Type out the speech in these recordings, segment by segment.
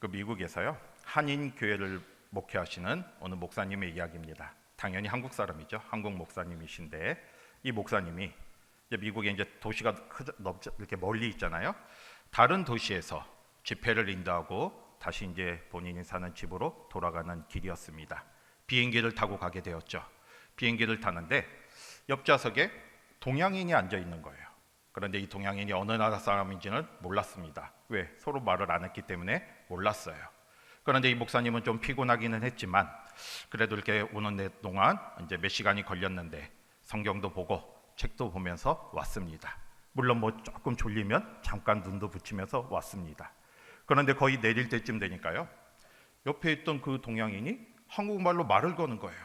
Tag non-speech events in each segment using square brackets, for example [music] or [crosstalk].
그 미국에서요 한인 교회를 목회하시는 어느 목사님의 이야기입니다. 당연히 한국 사람이죠. 한국 목사님이신데 이 목사님이 이제 미국에 이제 도시가 이렇게 멀리 있잖아요. 다른 도시에서 집회를 인도하고 다시 이제 본인이 사는 집으로 돌아가는 길이었습니다. 비행기를 타고 가게 되었죠. 비행기를 타는데 옆좌석에 동양인이 앉아 있는 거예요. 그런데 이 동양인이 어느 나라 사람인지는 몰랐습니다. 왜? 서로 말을 안 했기 때문에 몰랐어요. 그런데 이 목사님은 좀 피곤하기는 했지만 그래도 이렇게 오는 내 동안 이제 몇 시간이 걸렸는데 성경도 보고 책도 보면서 왔습니다. 물론 뭐 조금 졸리면 잠깐 눈도 붙이면서 왔습니다. 그런데 거의 내릴 때쯤 되니까요. 옆에 있던 그 동양인이 한국말로 말을 거는 거예요.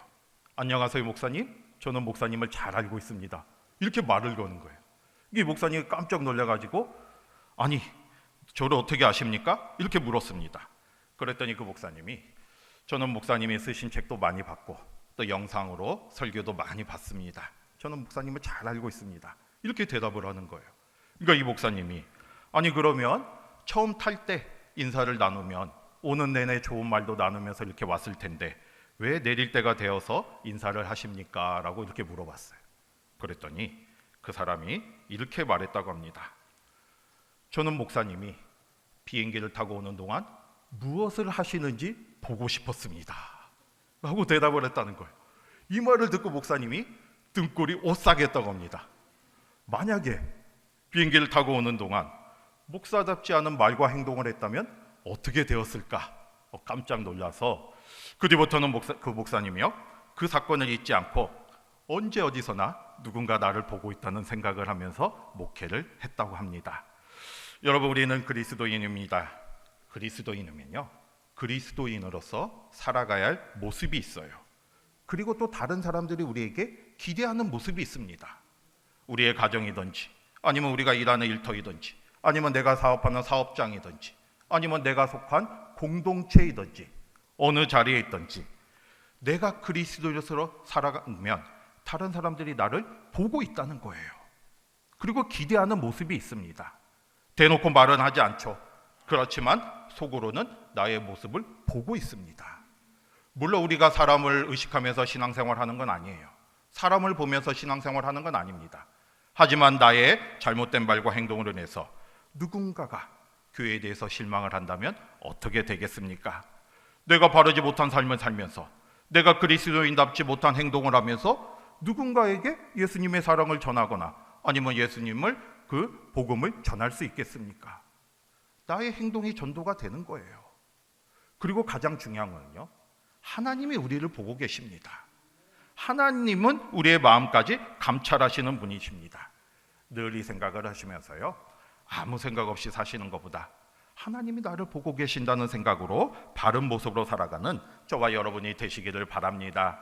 안녕하세요 목사님. 저는 목사님을 잘 알고 있습니다. 이렇게 말을 거는 거예요. 이 목사님이 깜짝 놀라가지고 아니 저를 어떻게 아십니까? 이렇게 물었습니다. 그랬더니 그 목사님이 저는 목사님이 쓰신 책도 많이 봤고 또 영상으로 설교도 많이 봤습니다. 저는 목사님을 잘 알고 있습니다. 이렇게 대답을 하는 거예요. 그러니까 이 목사님이 아니 그러면 처음 탈 때 인사를 나누면 오는 내내 좋은 말도 나누면서 이렇게 왔을 텐데 왜 내릴 때가 되어서 인사를 하십니까? 라고 이렇게 물어봤어요. 그랬더니 그 사람이 이렇게 말했다고 합니다. 저는 목사님이 비행기를 타고 오는 동안 무엇을 하시는지 보고 싶었습니다. 라고 대답을 했다는 거예요. 이 말을 듣고 목사님이 등골이 오싹했다고 합니다. 만약에 비행기를 타고 오는 동안 목사답지 않은 말과 행동을 했다면 어떻게 되었을까? 어, 깜짝 놀라서 그 뒤부터는 목사, 그 목사님이요 그 사건을 잊지 않고 언제 어디서나 누군가 나를 보고 있다는 생각을 하면서 목회를 했다고 합니다. 여러분 우리는 그리스도인입니다. 그리스도인이면요 그리스도인으로서 살아가야 할 모습이 있어요. 그리고 또 다른 사람들이 우리에게 기대하는 모습이 있습니다. 우리의 가정이든지 아니면 우리가 일하는 일터이든지 아니면 내가 사업하는 사업장이든지 아니면 내가 속한 공동체이든지 어느 자리에 있든지 내가 그리스도인으로 살아가면 다른 사람들이 나를 보고 있다는 거예요. 그리고 기대하는 모습이 있습니다. 대놓고 말은 하지 않죠. 그렇지만 속으로는 나의 모습을 보고 있습니다. 물론 우리가 사람을 의식하면서 신앙생활 하는 건 아니에요. 사람을 보면서 신앙생활 하는 건 아닙니다. 하지만 나의 잘못된 말과 행동으로 인해서 누군가가 교회에 대해서 실망을 한다면 어떻게 되겠습니까? 내가 바르지 못한 삶을 살면서 내가 그리스도인답지 못한 행동을 하면서 누군가에게 예수님의 사랑을 전하거나 아니면 예수님을 그 복음을 전할 수 있겠습니까? 나의 행동이 전도가 되는 거예요. 그리고 가장 중요한 거는요. 하나님이 우리를 보고 계십니다. 하나님은 우리의 마음까지 감찰하시는 분이십니다. 늘 이 생각을 하시면서요. 아무 생각 없이 사시는 것보다 하나님이 나를 보고 계신다는 생각으로 바른 모습으로 살아가는 저와 여러분이 되시기를 바랍니다.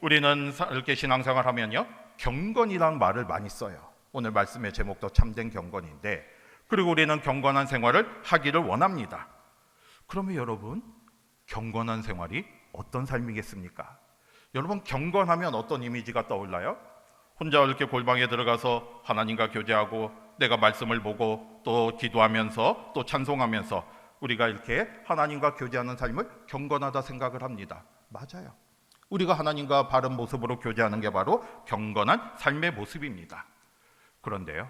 우리는 사- 이렇게 신앙생활 하면요. 경건이라는 말을 많이 써요. 오늘 말씀의 제목도 참된 경건인데 그리고 우리는 경건한 생활을 하기를 원합니다. 그러면 여러분 경건한 생활이 어떤 삶이겠습니까? 여러분 경건하면 어떤 이미지가 떠올라요? 혼자 이렇게 골방에 들어가서 하나님과 교제하고 내가 말씀을 보고 또 기도하면서 또 찬송하면서 우리가 이렇게 하나님과 교제하는 삶을 경건하다 생각을 합니다. 맞아요. 우리가 하나님과 바른 모습으로 교제하는 게 바로 경건한 삶의 모습입니다. 그런데요.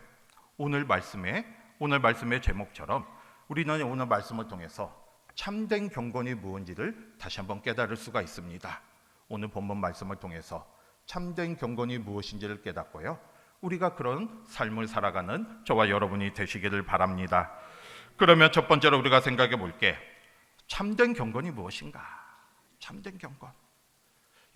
오늘 말씀에 오늘 말씀의 제목처럼 우리는 오늘 말씀을 통해서 참된 경건이 무엇인지를 다시 한번 깨달을 수가 있습니다. 오늘 본문 말씀을 통해서 참된 경건이 무엇인지를 깨닫고요. 우리가 그런 삶을 살아가는 저와 여러분이 되시기를 바랍니다. 그러면 첫 번째로 우리가 생각해 볼게. 참된 경건이 무엇인가? 참된 경건.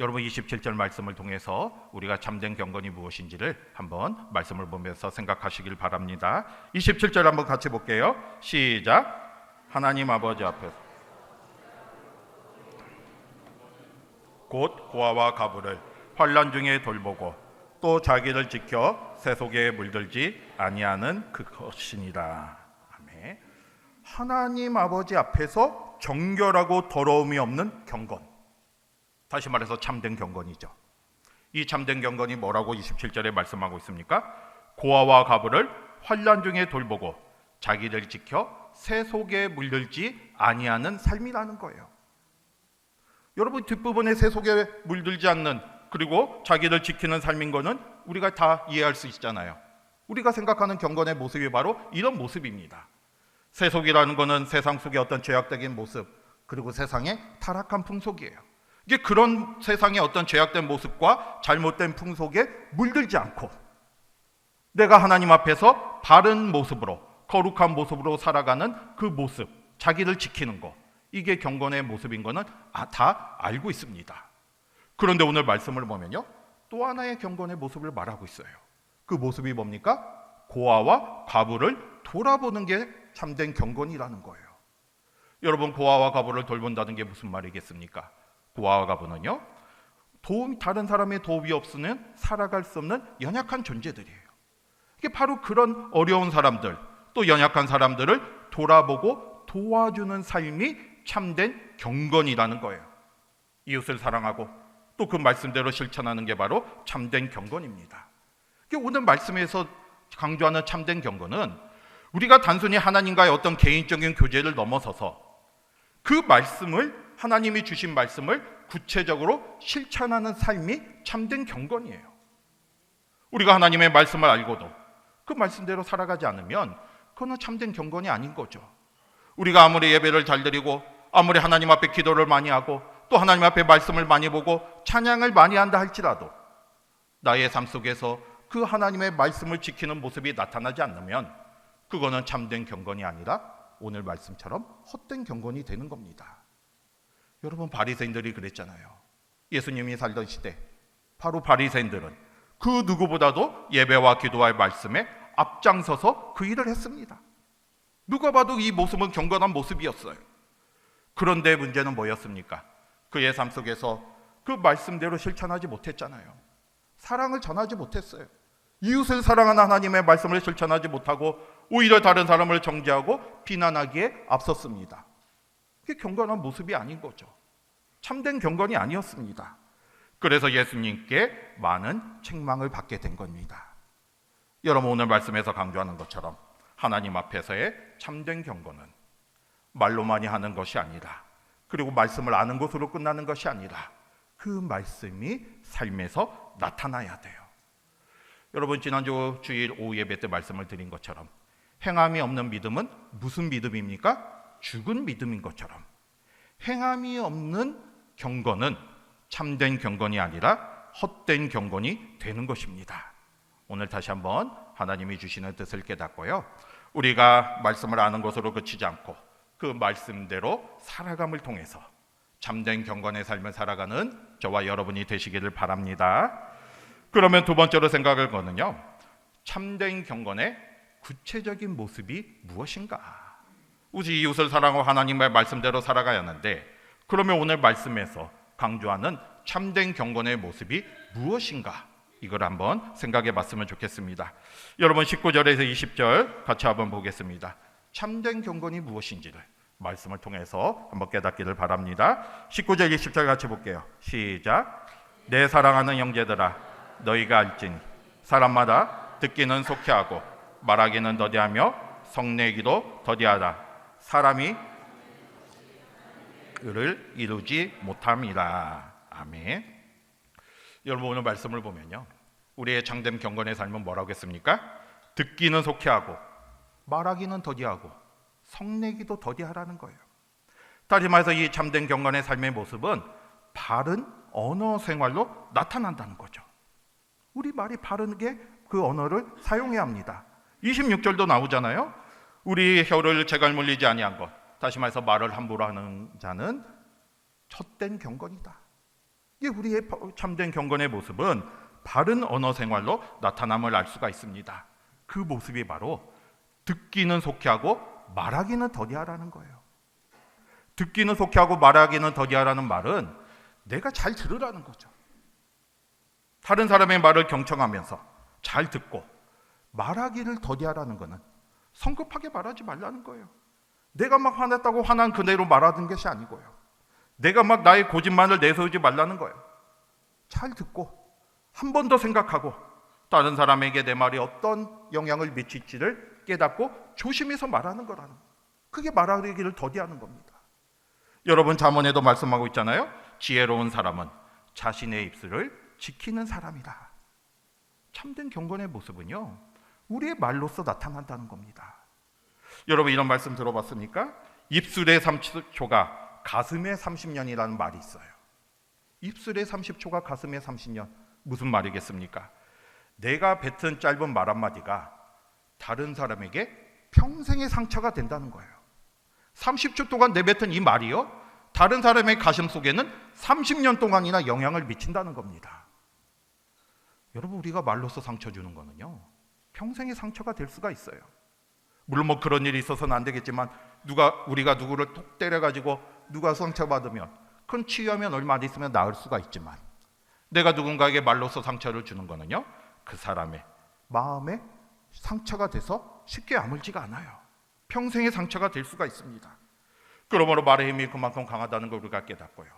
여러분 27절 말씀을 통해서 우리가 참된 경건이 무엇인지를 한번 말씀을 보면서 생각하시길 바랍니다. 27절 한번 같이 볼게요. 시작. 하나님 아버지 앞에서 곧 고아와 가부를 환란 중에 돌보고 또 자기를 지켜 세속에 물들지 아니하는 그것이니라. 아멘. 하나님 아버지 앞에서 정결하고 더러움이 없는 경건. 다시 말해서 참된 경건이죠. 이 참된 경건이 뭐라고 27절에 말씀하고 있습니까? 고아와 가부를 환란 중에 돌보고 자기를 지켜 새 속에 물들지 아니하는 삶이라는 거예요. 여러분 뒷부분에 세속에 물들지 않는 그리고 자기를 지키는 삶인 거는 우리가 다 이해할 수 있잖아요. 우리가 생각하는 경건의 모습이 바로 이런 모습입니다. 세속이라는 거는 세상 속의 어떤 죄악적인 모습 그리고 세상의 타락한 풍속이에요. 이게 그런 세상의 어떤 죄악된 모습과 잘못된 풍속에 물들지 않고 내가 하나님 앞에서 바른 모습으로 거룩한 모습으로 살아가는 그 모습, 자기를 지키는 거 이게 경건의 모습인 거는 아, 다 알고 있습니다. 그런데 오늘 말씀을 보면요. 또 하나의 경건의 모습을 말하고 있어요. 그 모습이 뭡니까? 고아와 과부를 돌아보는 게 참된 경건이라는 거예요. 여러분 고아와 과부를 돌본다는 게 무슨 말이겠습니까? 고아와 과부는요. 도움 다른 사람의 도움이 없으면 살아갈 수 없는 연약한 존재들이에요. 이게 바로 그런 어려운 사람들, 또 연약한 사람들을 돌아보고 도와주는 삶이 참된 경건이라는 거예요. 이웃을 사랑하고 또 그 말씀대로 실천하는 게 바로 참된 경건입니다. 오늘 말씀에서 강조하는 참된 경건은 우리가 단순히 하나님과의 어떤 개인적인 교제를 넘어서서 그 말씀을 하나님이 주신 말씀을 구체적으로 실천하는 삶이 참된 경건이에요. 우리가 하나님의 말씀을 알고도 그 말씀대로 살아가지 않으면 그거는 참된 경건이 아닌 거죠. 우리가 아무리 예배를 잘 드리고 아무리 하나님 앞에 기도를 많이 하고 또 하나님 앞에 말씀을 많이 보고 찬양을 많이 한다 할지라도 나의 삶 속에서 그 하나님의 말씀을 지키는 모습이 나타나지 않으면 그거는 참된 경건이 아니라 오늘 말씀처럼 헛된 경건이 되는 겁니다. 여러분 바리새인들이 그랬잖아요. 예수님이 살던 시대 바로 바리새인들은 그 누구보다도 예배와 기도와 말씀에 앞장서서 그 일을 했습니다. 누가 봐도 이 모습은 경건한 모습이었어요. 그런데 문제는 뭐였습니까? 그의 삶 속에서 그 말씀대로 실천하지 못했잖아요. 사랑을 전하지 못했어요. 이웃을 사랑하는 하나님의 말씀을 실천하지 못하고 오히려 다른 사람을 정죄하고 비난하기에 앞섰습니다. 그게 경건한 모습이 아닌 거죠. 참된 경건이 아니었습니다. 그래서 예수님께 많은 책망을 받게 된 겁니다. 여러분 오늘 말씀에서 강조하는 것처럼 하나님 앞에서의 참된 경건은 말로만이 하는 것이 아니라 그리고 말씀을 아는 것으로 끝나는 것이 아니라 그 말씀이 삶에서 나타나야 돼요. 여러분 지난주 주일 오후 예배 때 말씀을 드린 것처럼 행함이 없는 믿음은 무슨 믿음입니까? 죽은 믿음인 것처럼 행함이 없는 경건은 참된 경건이 아니라 헛된 경건이 되는 것입니다. 오늘 다시 한번 하나님이 주시는 뜻을 깨닫고요. 우리가 말씀을 아는 것으로 그치지 않고 그 말씀대로 살아감을 통해서 참된 경건의 삶을 살아가는 저와 여러분이 되시기를 바랍니다. 그러면 두 번째로 생각을 거는요. 참된 경건의 구체적인 모습이 무엇인가? 우리 이웃을 사랑하고 하나님의 말씀대로 살아가야 하는데 그러면 오늘 말씀에서 강조하는 참된 경건의 모습이 무엇인가? 이걸 한번 생각해 봤으면 좋겠습니다. 여러분 19절에서 20절 같이 한번 보겠습니다. 참된 경건이 무엇인지를 말씀을 통해서 한번 깨닫기를 바랍니다. 19절 20절 같이 볼게요. 시작. 내 사랑하는 형제들아 너희가 알지니 사람마다 듣기는 속히 하고 말하기는 더디하며 성내기도 더디하다. 사람이 그를 이루지 못함이라. 아멘. 여러분 오늘 말씀을 보면요. 우리의 장됨 경건의 삶은 뭐라고 했습니까? 듣기는 속히하고 말하기는 더디하고 성내기도 더디하라는 거예요. 다시 말해서 이 참된 경건의 삶의 모습은 바른 언어 생활로 나타난다는 거죠. 우리 말이 바르게 그 언어를 사용해야 합니다. 26절도 나오잖아요. 우리 혀를 재갈 물리지 아니한 것. 다시 말해서 말을 함부로 하는 자는 헛된 경건이다. 이게 우리의 참된 경건의 모습은 바른 언어 생활로 나타남을 알 수가 있습니다. 그 모습이 바로 듣기는 속히하고 말하기는 더디하라는 거예요. 듣기는 속히하고 말하기는 더디하라는 말은 내가 잘 들으라는 거죠. 다른 사람의 말을 경청하면서 잘 듣고 말하기를 더디하라는 거는 성급하게 말하지 말라는 거예요. 내가 막 화났다고 화난 그대로 말하는 것이 아니고요. 내가 막 나의 고집만을 내세우지 말라는 거예요. 잘 듣고 한 번 더 생각하고 다른 사람에게 내 말이 어떤 영향을 미칠지를 깨닫고 조심해서 말하는 거라는 거예요. 그게 말하기를 더디하는 겁니다. 여러분 잠언에도 말씀하고 있잖아요. 지혜로운 사람은 자신의 입술을 지키는 사람이다. 참된 경건의 모습은요. 우리의 말로서 나타난다는 겁니다. 여러분 이런 말씀 들어봤습니까? 입술의 30초가 가슴의 30년이라는 말이 있어요. 입술의 30초가 가슴의 30년 무슨 말이겠습니까? 내가 뱉은 짧은 말 한마디가 다른 사람에게 평생의 상처가 된다는 거예요. 30초 동안 내뱉은 이 말이요. 다른 사람의 가슴 속에는 30년 동안이나 영향을 미친다는 겁니다. 여러분 우리가 말로써 상처 주는 거는요. 평생의 상처가 될 수가 있어요. 물론 뭐 그런 일이 있어서는 안 되겠지만 누가 우리가 누구를 톡 때려 가지고 누가 상처 받으면 그건 치유하면 얼마 안 있으면 나을 수가 있지만 내가 누군가에게 말로써 상처를 주는 거는요. 그 사람의 마음에 상처가 돼서 쉽게 아물지가 않아요. 평생의 상처가 될 수가 있습니다. 그러므로 말의 힘이 그만큼 강하다는 걸 우리가 깨닫고요.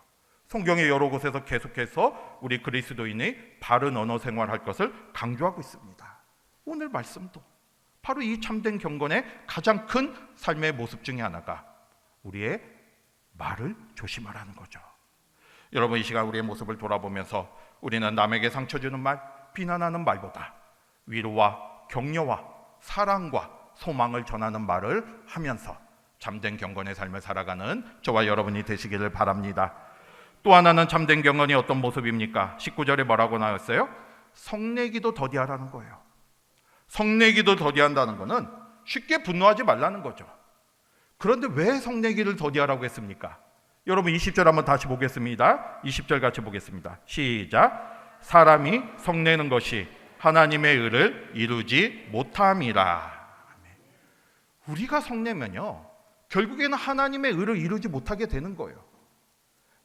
성경의 여러 곳에서 계속해서 우리 그리스도인의 바른 언어 생활할 것을 강조하고 있습니다. 오늘 말씀도 바로 이 참된 경건의 가장 큰 삶의 모습 중에 하나가 우리의 말을 조심하라는 거죠. 여러분 이 시간 우리의 모습을 돌아보면서 우리는 남에게 상처 주는 말, 비난하는 말보다 위로와 격려와 사랑과 소망을 전하는 말을 하면서 참된 경건의 삶을 살아가는 저와 여러분이 되시기를 바랍니다. 또 하나는 참된 경건이 어떤 모습입니까? 19절에 뭐라고 나왔어요? 성내기도 더디하라는 거예요. 성내기도 더디한다는 것은 쉽게 분노하지 말라는 거죠. 그런데 왜 성내기를 더디하라고 했습니까? 여러분 20절 한번 다시 보겠습니다. 20절 같이 보겠습니다. 시작. 사람이 성내는 것이 하나님의 의를 이루지 못함이라. 우리가 성내면요. 결국에는 하나님의 의를 이루지 못하게 되는 거예요.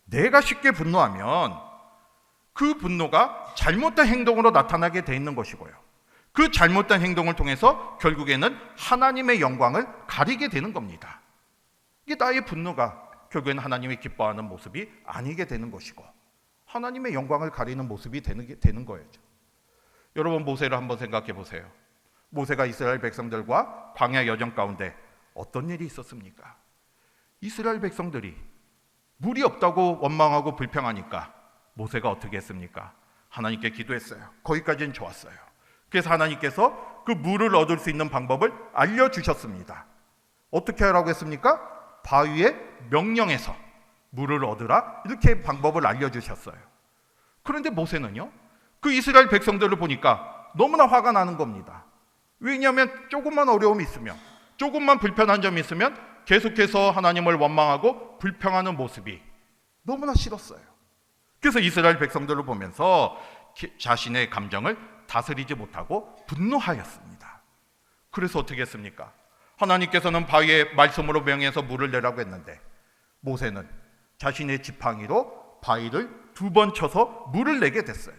내가 쉽게 분노하면 그 분노가 잘못된 행동으로 나타나게 돼 있는 것이고요. 그 잘못된 행동을 통해서 결국에는 하나님의 영광을 가리게 되는 겁니다. 이게 나의 분노가 결국에는 하나님이 기뻐하는 모습이 아니게 되는 것이고 하나님의 영광을 가리는 모습이 되는, 게, 되는 거예요. 여러분 모세를 한번 생각해 보세요. 모세가 이스라엘 백성들과 광야 여정 가운데 어떤 일이 있었습니까? 이스라엘 백성들이 물이 없다고 원망하고 불평하니까 모세가 어떻게 했습니까? 하나님께 기도했어요. 거기까지는 좋았어요. 그래서 하나님께서 그 물을 얻을 수 있는 방법을 알려주셨습니다. 어떻게 하라고 했습니까? 바위에 명령해서 물을 얻으라 이렇게 방법을 알려주셨어요. 그런데 모세는요, 그 이스라엘 백성들을 보니까 너무나 화가 나는 겁니다. 왜냐하면 조금만 어려움이 있으면, 조금만 불편한 점이 있으면 계속해서 하나님을 원망하고 불평하는 모습이 너무나 싫었어요. 그래서 이스라엘 백성들을 보면서 자신의 감정을 다스리지 못하고 분노하였습니다. 그래서 어떻게 했습니까? 하나님께서는 바위에 말씀으로 명해서 물을 내라고 했는데 모세는 자신의 지팡이로 바위를 두 번 쳐서 물을 내게 됐어요.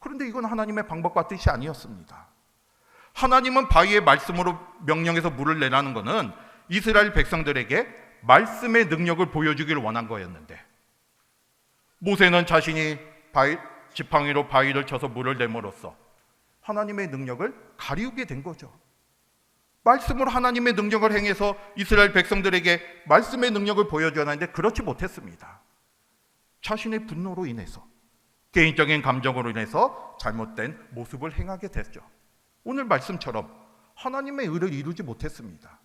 그런데 이건 하나님의 방법과 뜻이 아니었습니다. 하나님은 바위의 말씀으로 명령해서 물을 내라는 것은 이스라엘 백성들에게 말씀의 능력을 보여주기를 원한 거였는데 모세는 자신이 바위, 지팡이로 바위를 쳐서 물을 내므로써 하나님의 능력을 가리우게 된 거죠. 말씀으로 하나님의 능력을 행해서 이스라엘 백성들에게 말씀의 능력을 보여줘야 하는데 그렇지 못했습니다. 자신의 분노로 인해서 개인적인 감정으로 인해서 잘못된 모습을 행하게 됐죠. 오늘 말씀처럼 하나님의 의를 이루지 못했습니다.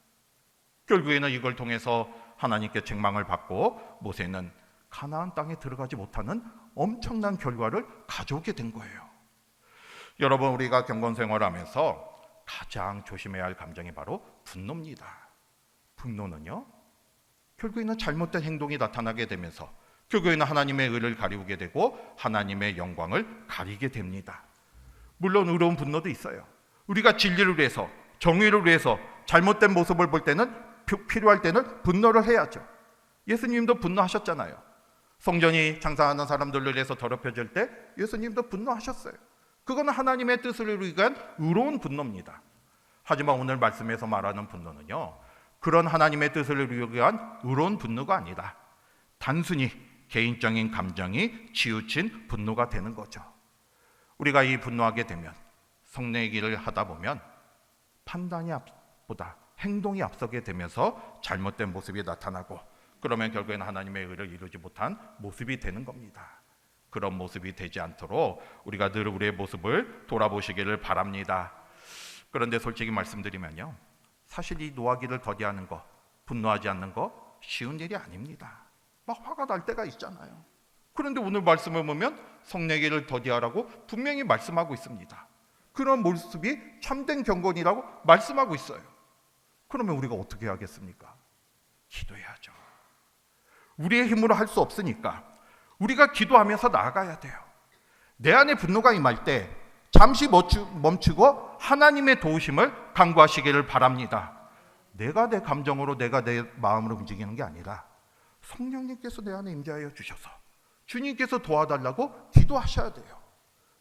결국에는 이걸 통해서 하나님께 책망을 받고 모세는 가나안 땅에 들어가지 못하는 엄청난 결과를 가져오게 된 거예요. 여러분 우리가 경건 생활하면서 가장 조심해야 할 감정이 바로 분노입니다. 분노는요. 결국에는 잘못된 행동이 나타나게 되면서 결국에는 하나님의 의를 가리우게 되고 하나님의 영광을 가리게 됩니다. 물론 의로운 분노도 있어요. 우리가 진리를 위해서 정의를 위해서 잘못된 모습을 볼 때는 필요할 때는 분노를 해야죠. 예수님도 분노하셨잖아요. 성전이 장사하는 사람들을 위해서 더럽혀질 때 예수님도 분노하셨어요. 그거는 하나님의 뜻을 위한 의로운 분노입니다. 하지만 오늘 말씀에서 말하는 분노는요. 그런 하나님의 뜻을 위한 의로운 분노가 아니다. 단순히 개인적인 감정이 치우친 분노가 되는 거죠. 우리가 이 분노하게 되면 성내기를 하다 보면 판단이 앞보다 행동이 앞서게 되면서 잘못된 모습이 나타나고 그러면 결국에는 하나님의 의를 이루지 못한 모습이 되는 겁니다. 그런 모습이 되지 않도록 우리가 늘 우리의 모습을 돌아보시기를 바랍니다. 그런데 솔직히 말씀드리면요. 사실 이 노하기를 더디하는 거, 분노하지 않는 거 쉬운 일이 아닙니다. 막 화가 날 때가 있잖아요. 그런데 오늘 말씀을 보면 성내기를 더디하라고 분명히 말씀하고 있습니다. 그런 모습이 참된 경건이라고 말씀하고 있어요. 그러면 우리가 어떻게 하겠습니까? 기도해야죠. 우리의 힘으로 할 수 없으니까 우리가 기도하면서 나아가야 돼요. 내 안에 분노가 임할 때 잠시 멈추, 멈추고 하나님의 도우심을 간구하시기를 바랍니다. 내가 내 감정으로 내가 내 마음으로 움직이는 게 아니라 성령님께서 내 안에 임재하여 주셔서 주님께서 도와달라고 기도하셔야 돼요.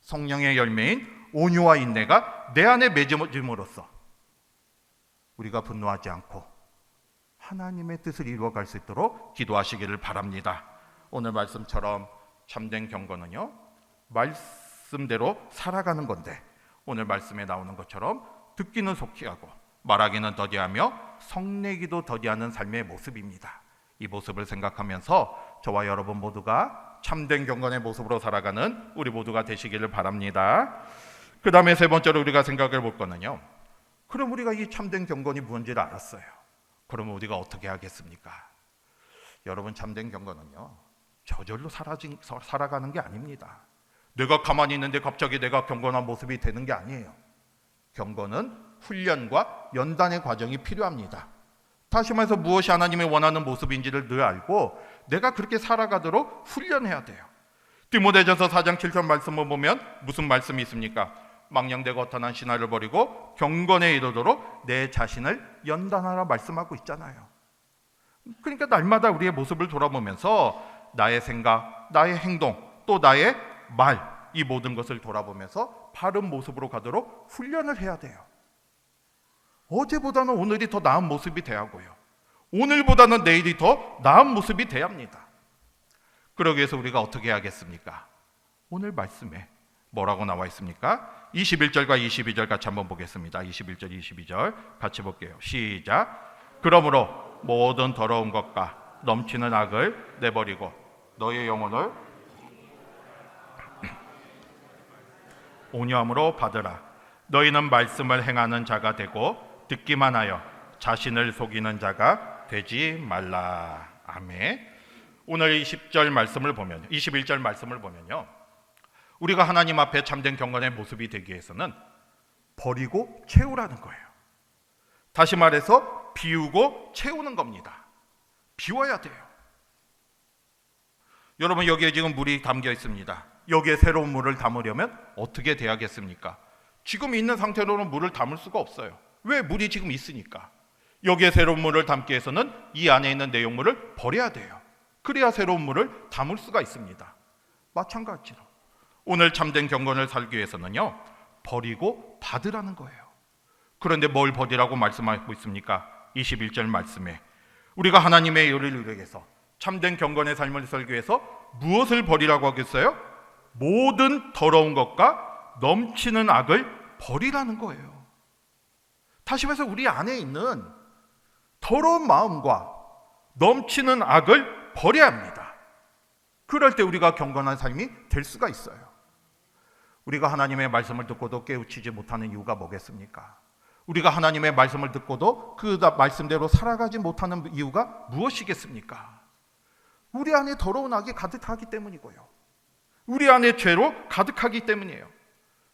성령의 열매인 온유와 인내가 내 안에 맺음으로써 우리가 분노하지 않고 하나님의 뜻을 이루어갈 수 있도록 기도하시기를 바랍니다. 오늘 말씀처럼 참된 경건은요 말씀대로 살아가는 건데 오늘 말씀에 나오는 것처럼 듣기는 속히 하고 말하기는 더디하며 성내기도 더디하는 삶의 모습입니다. 이 모습을 생각하면서 저와 여러분 모두가 참된 경건의 모습으로 살아가는 우리 모두가 되시기를 바랍니다. 그 다음에 세 번째로 우리가 생각해 볼 거는요. 그럼 우리가 이 참된 경건이 뭔지를 알았어요. 그러면 우리가 어떻게 하겠습니까? 여러분 참된 경건은요. 저절로 사라진, 살아가는 게 아닙니다. 내가 가만히 있는데 갑자기 내가 경건한 모습이 되는 게 아니에요. 경건은 훈련과 연단의 과정이 필요합니다. 다시 말해서 무엇이 하나님의 원하는 모습인지를 늘 알고 내가 그렇게 살아가도록 훈련해야 돼요. 디모데전서 4장 7절 말씀을 보면 무슨 말씀이 있습니까? 망령되고 허탄한 신화를 버리고 경건에 이르도록 내 자신을 연단하라 말씀하고 있잖아요. 그러니까 날마다 우리의 모습을 돌아보면서 나의 생각, 나의 행동, 또 나의 말, 이 모든 것을 돌아보면서 바른 모습으로 가도록 훈련을 해야 돼요. 어제보다는 오늘이 더 나은 모습이 돼야 하고요. 오늘보다는 내일이 더 나은 모습이 돼야 합니다. 그러기 위해서 우리가 어떻게 해야겠습니까? 오늘 말씀에 뭐라고 나와 있습니까? 21절과 22절 같이 한번 보겠습니다. 21절, 22절 같이 볼게요. 시작. 그러므로 모든 더러운 것과 넘치는 악을 내버리고 너의 영혼을 [clears throat] 온유함으로 받으라. 너희는 말씀을 행하는 자가 되고 듣기만 하여 자신을 속이는 자가 되지 말라. 아멘. 오늘 20절 말씀을 보면 21절 말씀을 보면요. 우리가 하나님 앞에 참된 경건의 모습이 되기 위해서는 버리고 채우라는 거예요. 다시 말해서 비우고 채우는 겁니다. 비워야 돼요. 여러분 여기에 지금 물이 담겨 있습니다. 여기에 새로운 물을 담으려면 어떻게 돼야겠습니까? 지금 있는 상태로는 물을 담을 수가 없어요. 왜 물이 지금 있으니까. 여기에 새로운 물을 담기 위해서는 이 안에 있는 내용물을 버려야 돼요. 그래야 새로운 물을 담을 수가 있습니다. 마찬가지로 오늘 참된 경건을 살기 위해서는요. 버리고 받으라는 거예요. 그런데 뭘 버리라고 말씀하고 있습니까? 21절 말씀에 우리가 하나님의 의를 위해서 참된 경건의 삶을 살기 위해서 무엇을 버리라고 하겠어요? 모든 더러운 것과 넘치는 악을 버리라는 거예요. 다시 말해서 우리 안에 있는 더러운 마음과 넘치는 악을 버려야 합니다. 그럴 때 우리가 경건한 삶이 될 수가 있어요. 우리가 하나님의 말씀을 듣고도 깨우치지 못하는 이유가 뭐겠습니까? 우리가 하나님의 말씀을 듣고도 그 말씀대로 살아가지 못하는 이유가 무엇이겠습니까? 우리 안에 더러운 악이 가득하기 때문이고요. 우리 안에 죄로 가득하기 때문이에요.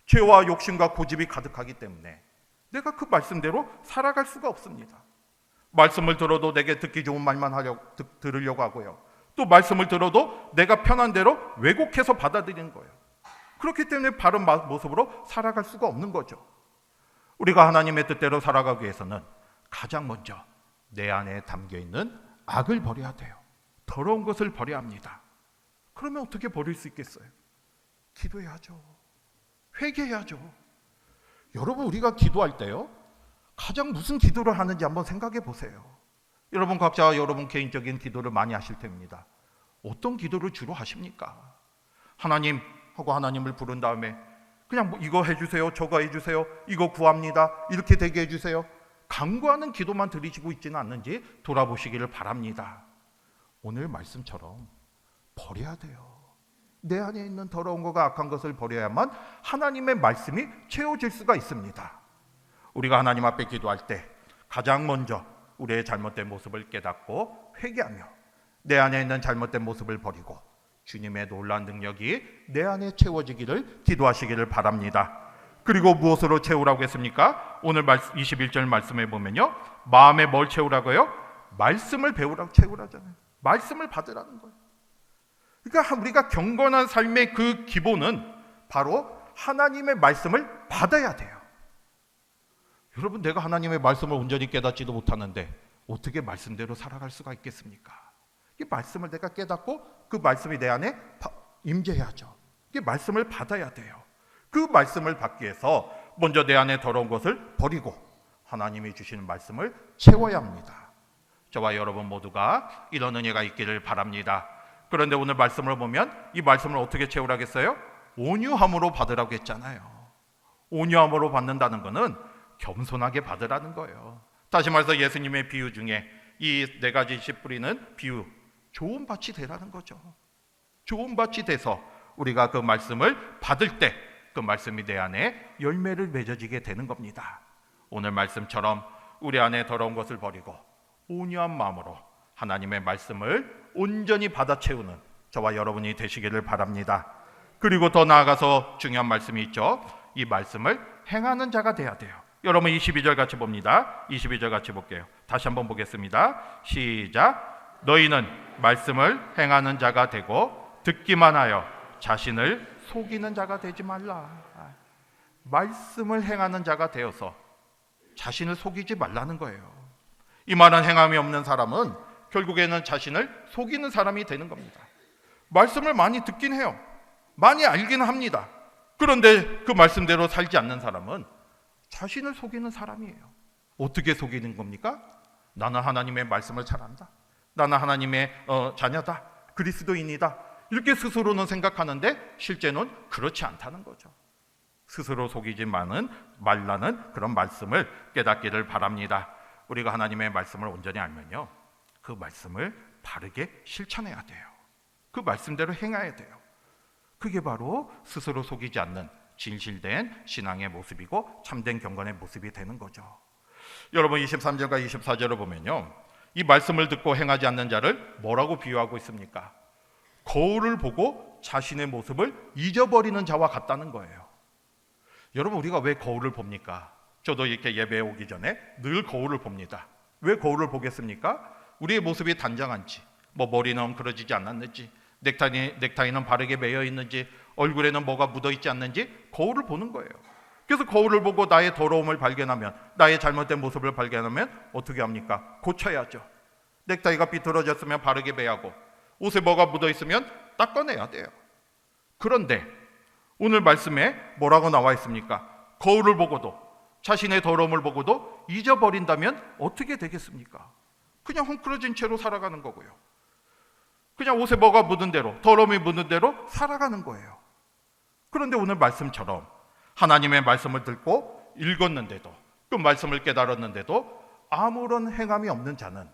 죄와 욕심과 고집이 가득하기 때문에 내가 그 말씀대로 살아갈 수가 없습니다. 말씀을 들어도 내게 듣기 좋은 말만 하려 듣, 들으려고 하고요. 또 말씀을 들어도 내가 편한 대로 왜곡해서 받아들이는 거예요. 그렇기 때문에 바른 모습으로 살아갈 수가 없는 거죠. 우리가 하나님의 뜻대로 살아가기 위해서는 가장 먼저 내 안에 담겨 있는 악을 버려야 돼요. 더러운 것을 버려야 합니다. 그러면 어떻게 버릴 수 있겠어요? 기도해야죠. 회개해야죠. 여러분 우리가 기도할 때요. 가장 무슨 기도를 하는지 한번 생각해 보세요. 여러분 각자 여러분 개인적인 기도를 많이 하실 텐니다 어떤 기도를 주로 하십니까? 하나님 하고 하나님을 부른 다음에 그냥 뭐 이거 해주세요, 저거 해주세요, 이거 구합니다, 이렇게 되게 해주세요. 강구하는 기도만 드리시고 있지는 않는지 돌아보시기를 바랍니다. 오늘 말씀처럼 버려야 돼요. 내 안에 있는 더러운 것과 악한 것을 버려야만 하나님의 말씀이 채워질 수가 있습니다. 우리가 하나님 앞에 기도할 때 가장 먼저 우리의 잘못된 모습을 깨닫고 회개하며 내 안에 있는 잘못된 모습을 버리고 주님의 놀라운 능력이 내 안에 채워지기를 기도하시기를 바랍니다. 그리고 무엇으로 채우라고 했습니까? 오늘 21절 말씀에 보면요. 마음에 뭘 채우라고요? 말씀을 배우라고 채우라잖아요. 말씀을 받으라는 거예요. 그러니까 우리가 경건한 삶의 그 기본은 바로 하나님의 말씀을 받아야 돼요. 여러분 내가 하나님의 말씀을 온전히 깨닫지도 못하는데 어떻게 말씀대로 살아갈 수가 있겠습니까? 이 말씀을 내가 깨닫고 그 말씀이 내 안에 바- 임재해야죠. 이 말씀을 받아야 돼요. 그 말씀을 받기 위해서 먼저 내 안에 더러운 것을 버리고 하나님이 주시는 말씀을 채워야 합니다. 저와 여러분 모두가 이런 은혜가 있기를 바랍니다. 그런데 오늘 말씀을 보면 이 말씀을 어떻게 채우라겠어요? 온유함으로 받으라고 했잖아요. 온유함으로 받는다는 것은 겸손하게 받으라는 거예요. 다시 말해서 예수님의 비유 중에 이 네 가지 씨 뿌리는 비유 좋은 밭이 되라는 거죠. 좋은 밭이 돼서 우리가 그 말씀을 받을 때 그 말씀이 내 안에 열매를 맺어지게 되는 겁니다. 오늘 말씀처럼 우리 안에 더러운 것을 버리고 온유한 마음으로 하나님의 말씀을 온전히 받아 채우는 저와 여러분이 되시기를 바랍니다. 그리고 더 나아가서 중요한 말씀이 있죠. 이 말씀을 행하는 자가 돼야 돼요. 여러분 22절 같이 봅니다. 22절 같이 볼게요. 다시 한번 보겠습니다. 시작. 너희는 말씀을 행하는 자가 되고 듣기만 하여 자신을 속이는 자가 되지 말라. 말씀을 행하는 자가 되어서 자신을 속이지 말라는 거예요. 이만한 행함이 없는 사람은 결국에는 자신을 속이는 사람이 되는 겁니다. 말씀을 많이 듣긴 해요. 많이 알기는 합니다. 그런데 그 말씀대로 살지 않는 사람은 자신을 속이는 사람이에요. 어떻게 속이는 겁니까? 나는 하나님의 말씀을 잘 안다. 나는 하나님의 어, 자녀다. 그리스도인이다. 이렇게 스스로는 생각하는데 실제는 그렇지 않다는 거죠. 스스로 속이지만은 말라는 그런 말씀을 깨닫기를 바랍니다. 우리가 하나님의 말씀을 온전히 알면요. 그 말씀을 바르게 실천해야 돼요. 그 말씀대로 행해야 돼요. 그게 바로 스스로 속이지 않는 진실된 신앙의 모습이고 참된 경건의 모습이 되는 거죠. 여러분 23절과 24절을 보면요. 이 말씀을 듣고 행하지 않는 자를 뭐라고 비유하고 있습니까? 거울을 보고 자신의 모습을 잊어버리는 자와 같다는 거예요. 여러분 우리가 왜 거울을 봅니까? 저도 이렇게 예배에 오기 전에 늘 거울을 봅니다. 왜 거울을 보겠습니까? 우리의 모습이 단정한지, 뭐 머리는 엉클어지지 않았는지, 넥타이, 넥타이는 바르게 매여 있는지, 얼굴에는 뭐가 묻어 있지 않는지 거울을 보는 거예요. 그래서 거울을 보고 나의 더러움을 발견하면, 나의 잘못된 모습을 발견하면 어떻게 합니까? 고쳐야죠. 넥타이가 삐뚤어졌으면 바르게 매하고, 옷에 뭐가 묻어 있으면 닦아내야 돼요. 그런데 오늘 말씀에 뭐라고 나와 있습니까? 거울을 보고도 자신의 더러움을 보고도 잊어버린다면 어떻게 되겠습니까? 그냥 헝클어진 채로 살아가는 거고요. 그냥 옷에 뭐가 묻은 대로, 더러움이 묻은 대로 살아가는 거예요. 그런데 오늘 말씀처럼 하나님의 말씀을 듣고 읽었는데도 그 말씀을 깨달았는데도 아무런 행함이 없는 자는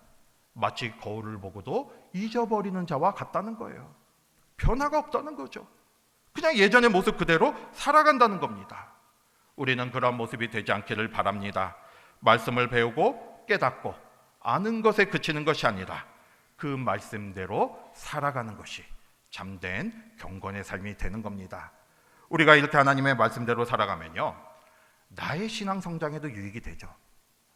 마치 거울을 보고도 잊어버리는 자와 같다는 거예요. 변화가 없다는 거죠. 그냥 예전의 모습 그대로 살아간다는 겁니다. 우리는 그런 모습이 되지 않기를 바랍니다. 말씀을 배우고 깨닫고 아는 것에 그치는 것이 아니라 그 말씀대로 살아가는 것이 참된 경건의 삶이 되는 겁니다. 우리가 이렇게 하나님의 말씀대로 살아가면요. 나의 신앙 성장에도 유익이 되죠.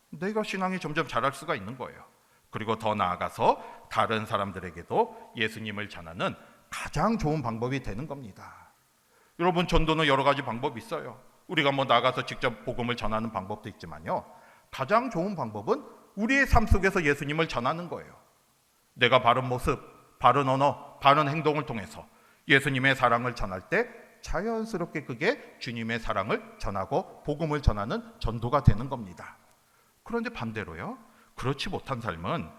내가 신앙이 점점 자랄 수가 있는 거예요. 그리고 더 나아가서 다른 사람들에게도 예수님을 전하는 가장 좋은 방법이 되는 겁니다. 여러분 전도는 여러 가지 방법이 있어요. 우리가 뭐 나가서 직접 복음을 전하는 방법도 있지만요. 가장 좋은 방법은 우리의 삶 속에서 예수님을 전하는 거예요. 내가 바른 모습, 바른 언어, 바른 행동을 통해서 예수님의 사랑을 전할 때 자연스럽게 그게 주님의 사랑을 전하고 복음을 전하는 전도가 되는 겁니다. 그런데 반대로요. 그렇지 못한 삶은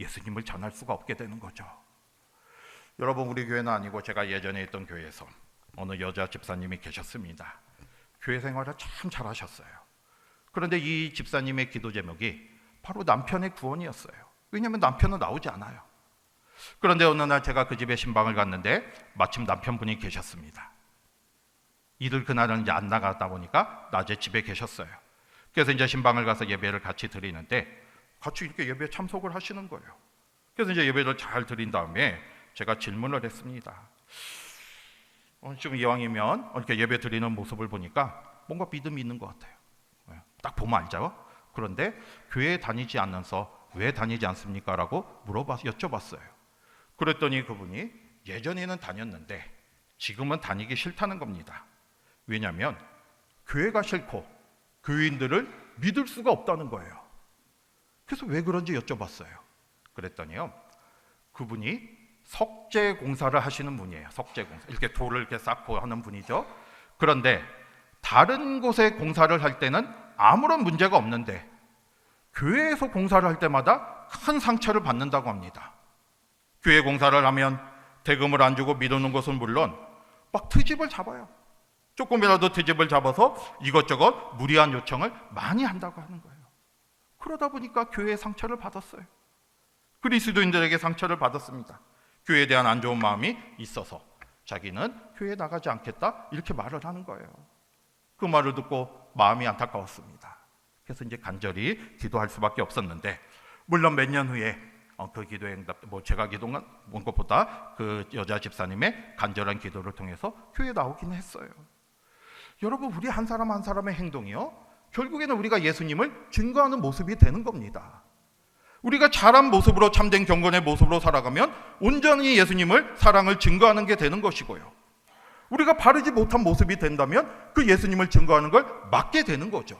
예수님을 전할 수가 없게 되는 거죠. 여러분 우리 교회는 아니고 제가 예전에 있던 교회에서 어느 여자 집사님이 계셨습니다. 교회 생활을 참 잘하셨어요. 그런데 이 집사님의 기도 제목이 바로 남편의 구원이었어요. 왜냐하면 남편은 나오지 않아요. 그런데 어느 날 제가 그 집에 신방을 갔는데 마침 남편분이 계셨습니다. 일을 그날은 이제 안 나갔다 보니까 낮에 집에 계셨어요. 그래서 이제 신방을 가서 예배를 같이 드리는데 같이 이렇게 예배에 참석을 하시는 거예요. 그래서 이제 예배를 잘 드린 다음에 제가 질문을 했습니다. 어, 지금 이왕이면 이렇게 예배 드리는 모습을 보니까 뭔가 믿음이 있는 것 같아요. 예, 딱 보면 알죠. 그런데 교회 다니지 않아서 왜 다니지 않습니까? 라고 물어봤, 여쭤봤어요. 그랬더니 그분이 예전에는 다녔는데 지금은 다니기 싫다는 겁니다. 왜냐하면 교회가 싫고 교인들을 믿을 수가 없다는 거예요. 그래서 왜 그런지 여쭤봤어요. 그랬더니요. 그분이 석재 공사를 하시는 분이에요. 석재 공사. 이렇게 돌을 이렇게 쌓고 하는 분이죠. 그런데 다른 곳에 공사를 할 때는 아무런 문제가 없는데 교회에서 공사를 할 때마다 큰 상처를 받는다고 합니다. 교회 공사를 하면 대금을 안 주고 미루는 것은 물론 막 트집을 잡아요. 조금이라도 트집을 잡아서 이것저것 무리한 요청을 많이 한다고 하는 거예요. 그러다 보니까 교회에 상처를 받았어요. 그리스도인들에게 상처를 받았습니다. 교회에 대한 안 좋은 마음이 있어서 자기는 교회에 나가지 않겠다 이렇게 말을 하는 거예요. 그 말을 듣고 마음이 안타까웠습니다. 그래서 이제 간절히 기도할 수밖에 없었는데 물론 몇 년 후에 어, 그 기도의 응답, 뭐 제가 기도한 것보다 그 여자 집사님의 간절한 기도를 통해서 교회에 나오긴 했어요. 여러분 우리 한 사람 한 사람의 행동이요 결국에는 우리가 예수님을 증거하는 모습이 되는 겁니다. 우리가 잘한 모습으로 참된 경건의 모습으로 살아가면 온전히 예수님을 사랑을 증거하는 게 되는 것이고요. 우리가 바르지 못한 모습이 된다면 그 예수님을 증거하는 걸 막게 되는 거죠.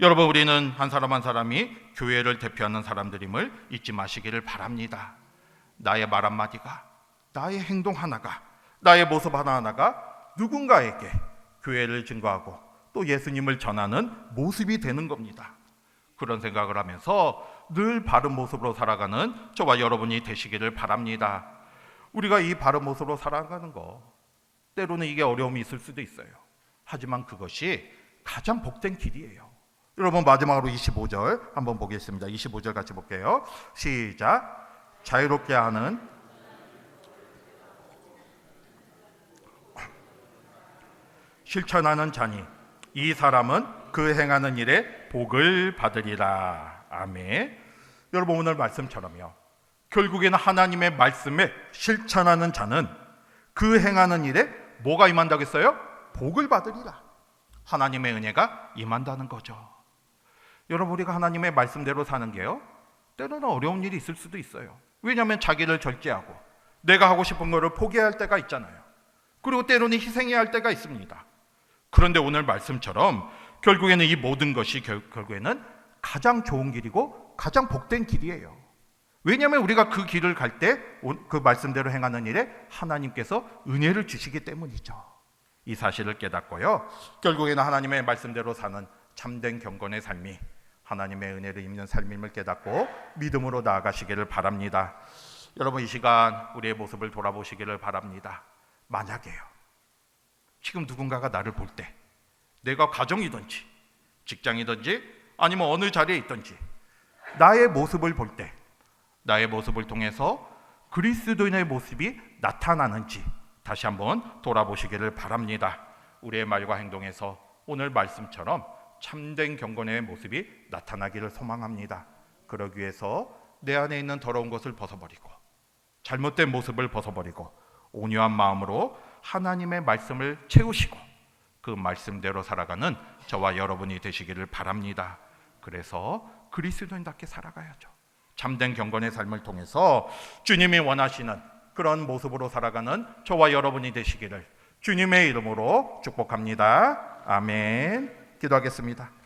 여러분 우리는 한 사람 한 사람이 교회를 대표하는 사람들임을 잊지 마시기를 바랍니다. 나의 말 한마디가 나의 행동 하나가 나의 모습 하나하나가 누군가에게 교회를 증거하고 또 예수님을 전하는 모습이 되는 겁니다. 그런 생각을 하면서 늘 바른 모습으로 살아가는 저와 여러분이 되시기를 바랍니다. 우리가 이 바른 모습으로 살아가는 거 때로는 이게 어려움이 있을 수도 있어요. 하지만 그것이 가장 복된 길이에요. 여러분 마지막으로 25절 한번 보겠습니다. 25절 같이 볼게요. 시작. 자유롭게 하는 실천하는 자니 이 사람은 그 행하는 일에 복을 받으리라. 아멘. 여러분 오늘 말씀처럼요. 결국에는 하나님의 말씀에 실천하는 자는 그 행하는 일에 뭐가 임한다고 했어요? 복을 받으리라. 하나님의 은혜가 임한다는 거죠. 여러분 우리가 하나님의 말씀대로 사는 게요. 때로는 어려운 일이 있을 수도 있어요. 왜냐하면 자기를 절제하고 내가 하고 싶은 것을 포기할 때가 있잖아요. 그리고 때로는 희생해야 할 때가 있습니다. 그런데 오늘 말씀처럼 결국에는 이 모든 것이 결, 결국에는 가장 좋은 길이고 가장 복된 길이에요. 왜냐하면 우리가 그 길을 갈 때 그 말씀대로 행하는 일에 하나님께서 은혜를 주시기 때문이죠. 이 사실을 깨닫고요. 결국에는 하나님의 말씀대로 사는 참된 경건의 삶이 하나님의 은혜를 입는 삶임을 깨닫고 믿음으로 나아가시기를 바랍니다. 여러분 이 시간 우리의 모습을 돌아보시기를 바랍니다. 만약에요. 지금 누군가가 나를 볼 때 내가 가정이든지 직장이든지 아니면 어느 자리에 있든지 나의 모습을 볼 때 나의 모습을 통해서 그리스도인의 모습이 나타나는지 다시 한번 돌아보시기를 바랍니다. 우리의 말과 행동에서 오늘 말씀처럼 참된 경건의 모습이 나타나기를 소망합니다. 그러기 위해서 내 안에 있는 더러운 것을 벗어버리고 잘못된 모습을 벗어버리고 온유한 마음으로 하나님의 말씀을 채우시고 그 말씀대로 살아가는 저와 여러분이 되시기를 바랍니다. 그래서 그리스도인답게 살아가야죠. 참된 경건의 삶을 통해서 주님이 원하시는 그런 모습으로 살아가는 저와 여러분이 되시기를 주님의 이름으로 축복합니다. 아멘. 기도하겠습니다.